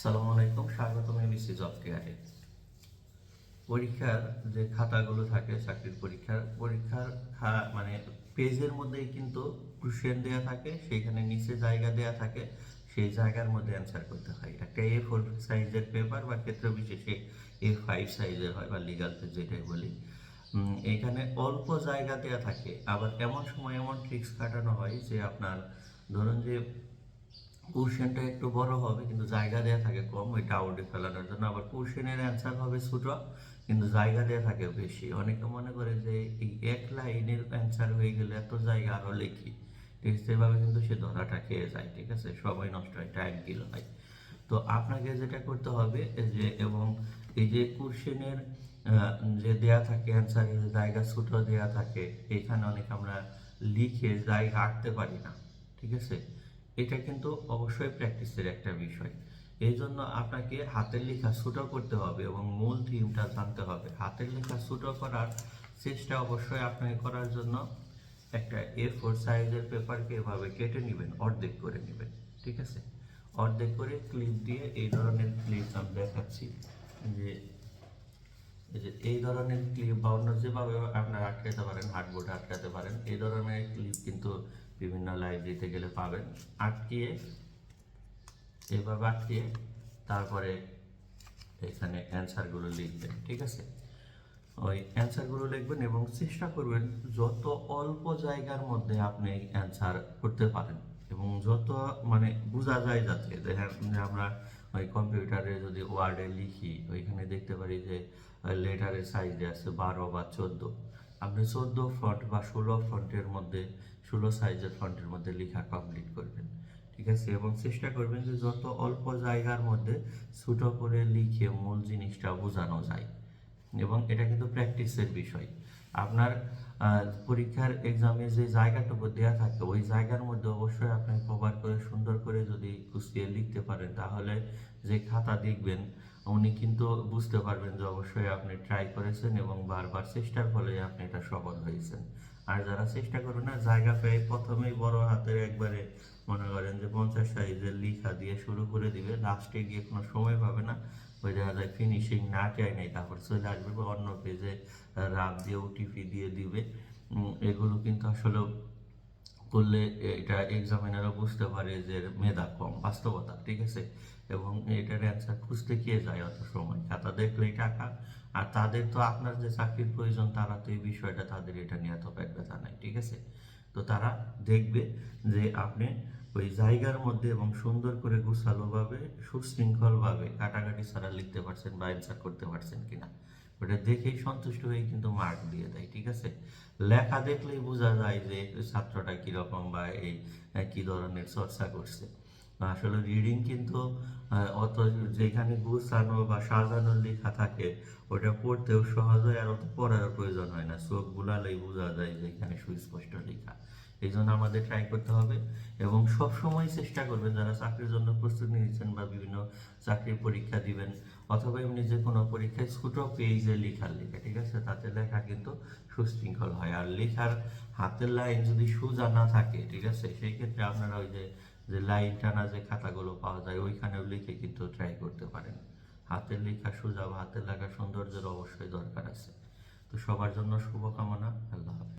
আসসালামু আলাইকুম, স্বাগতম এবিসি জব কেয়ারে। পরীক্ষার যে খাতাগুলো থাকে, চাকরির পরীক্ষার পরীক্ষার মানে পেজের মধ্যেই কিন্তু কোশ্চেন দেওয়া থাকে সেইখানে নিচে জায়গা দেওয়া থাকে, সেই জায়গার মধ্যে অ্যান্সার করতে হয়। একটা এ ফোর সাইজের পেপার বা ক্ষেত্র বিশেষে এ ফাইভ সাইজের হয় বা লিগাল যেটাই বলি এখানে অল্প জায়গা দেওয়া থাকে। আবার এমন সময় এমন ট্রিক্স কাটানো হয় যে আপনার, ধরুন যে কোশ্চেনটা একটু বড় হবে, কিন্তু জায়গা দেওয়া থাকে কম ওই ডাউটে ফেলানোর জন্য। আবার কোশ্চেনের অ্যান্সার হবে ছোট, কিন্তু জায়গা দেওয়া থাকে বেশি। অনেকে মনে করে যে এই এক লাইনের অ্যান্সার হয়ে গেলে এত জায়গা আরও লিখি। ঠিক আছে, এভাবে কিন্তু সে ধরাটা খেয়ে যায়, ঠিক আছে? সময় নষ্ট হয় টাইম কিল হয়। তো আপনাকে যেটা করতে হবে যে, এবং এই যে কোশ্চেনের যে দেয়া থাকে অ্যান্সারের জায়গা ছোট দেয়া থাকে, এখানে অনেক আমরা লিখে জায়গা আঁকতে পারি না, ঠিক আছে? এটা কিন্তু অবশ্যই প্র্যাকটিসের একটা বিষয়। এই জন্য আপনাকে হাতের লেখা ছোটো করতে হবে এবং মূল থিমটা জানতে হবে। হাতের লেখা ছোটো করার চেষ্টা অবশ্যই আপনাকে করার জন্য একটা এ ফোর সাইজের পেপারকে এভাবে কেটে নেবেন, অর্ধেক করে নেবেন, ঠিক আছে? অর্ধেক করে ক্লিপ দিয়ে এই ধরনের ক্লিপ আমি দেখাচ্ছি যে, এই ধরনের ক্লিপ বা অন্য যেভাবে আপনারা আটকাতে পারেন হার্ডবোর্ডে আটকাতে পারেন, এই ধরনের ক্লিপ কিন্তু বিভিন্ন লাইব্রেরিতে গেলে পাবেন। আটকিয়ে, এভাবে আটকিয়ে তারপরে এখানে অ্যান্সারগুলো লিখবেন, ঠিক আছে? ওই অ্যান্সারগুলো লিখবেন এবং চেষ্টা করবেন যত অল্প জায়গার মধ্যে আপনি অ্যান্সার করতে পারেন এবং যত মানে বোঝা যায় যাতে দেখেন যে আমরা ওই কম্পিউটারে যদি ওয়ার্ডে লিখি, ওইখানে দেখতে পারি যে লেটারের সাইজ আছে বারো বা চোদ্দ। আপনি চোদ্দ ফন্ট বা ষোলো ফন্টের মধ্যে, ষোলো সাইজের ফন্টের মধ্যে লেখা কমপ্লিট করবেন। ঠিক আছে? এবং চেষ্টা করবেন যে যত অল্প জায়গার মধ্যে ছোটো করে লিখে মূল জিনিসটা বোঝানো যায়। এবং এটা কিন্তু প্র্যাকটিসের বিষয়। আপনার পরীক্ষার এক্সামে যে জায়গাটুকু দেওয়া থাকে, ওই জায়গার মধ্যে অবশ্যই আপনি কভার করে সুন্দর করে যদি কুচিয়ে লিখতে পারেন, তাহলে যে খাতা দেখবেন উনি কিন্তু বুঝতে পারবেন যে অবশ্যই আপনি ট্রাই করেছেন এবং বারবার চেষ্টার ফলে আপনি এটা সফল হয়েছেন। আর যারা চেষ্টা করবে না, জায়গা পেয়ে প্রথমেই বড় হাতের একবারে মনে করেন যে পঞ্চাশ সাইজের লিখা দিয়ে শুরু করে দিবে। লাস্টে গিয়ে কোনো সময় পাবে না। ওই দেখা যায় ফিনিশিং না চাই নাই, তারপর চলে আসবে বা অন্য পেজে রাব দিয়ে ওটিপি দিয়ে দিবে। এগুলো কিন্তু আসলে করলে এটা এক্সামিনারও বুঝতে পারে যে মেধা কম, বাস্তবতা, ঠিক আছে? এবং এটার অ্যান্সার খুঁজতে কে যায় অত সময়। খাতা দেখলেই টাকা, আর তাদের তো আপনার যে চাকরির প্রয়োজন, তারা তো এই বিষয়টা তাদের এটা নিয়ে এত পেট ব্যথা নাই ঠিক আছে? তো তারা দেখবে যে আপনি ওই জায়গার মধ্যে এবং সুন্দর করে গুছালোভাবে, সুশৃঙ্খলভাবে কাটাকাটি ছাড়া লিখতে পারছেন বা অ্যান্সার করতে পারছেন কিনা। ওটা দেখেই সন্তুষ্ট হয়ে কিন্তু মার্ক দিয়ে দেয়, ঠিক আছে? লেখা দেখলেই বোঝা যায় যে ছাত্রটা কীরকম বা এই, কী ধরনের চর্চা করছে। আসলে রিডিং কিন্তু অত যেখানে গুছানো বা সাজানো লেখা থাকে, ওটা পড়তেও সহজ হয় আর অত পড়ার প্রয়োজন হয় না। চোখ বুলালেই বোঝা যায় যে এখানে সুস্পষ্ট লেখা। এই জন্য আমাদের ট্রাই করতে হবে এবং সব সময় চেষ্টা করবেন যারা চাকরির জন্য প্রস্তুতি নিচ্ছেন বা বিভিন্ন চাকরির পরীক্ষা দিবেন অথবা এমনি যে কোনো পরীক্ষায় ছোটো পেজে লেখার লেখা, ঠিক আছে? তাতে লেখা কিন্তু সুশৃঙ্খল হয়। আর লেখার হাতের লাইন যদি সোজা না থাকে, ঠিক আছে? সেই ক্ষেত্রে আপনারা ওই যে যে লাইন টানা যে খাতাগুলো পাওয়া যায়, ওইখানেও লিখে কিন্তু ট্রাই করতে পারেন। হাতের লেখা সোজা বা হাতের লেখা সৌন্দর্যের অবশ্যই দরকার আছে। তো সবার জন্য শুভকামনা, আল্লাহ হাফেজ।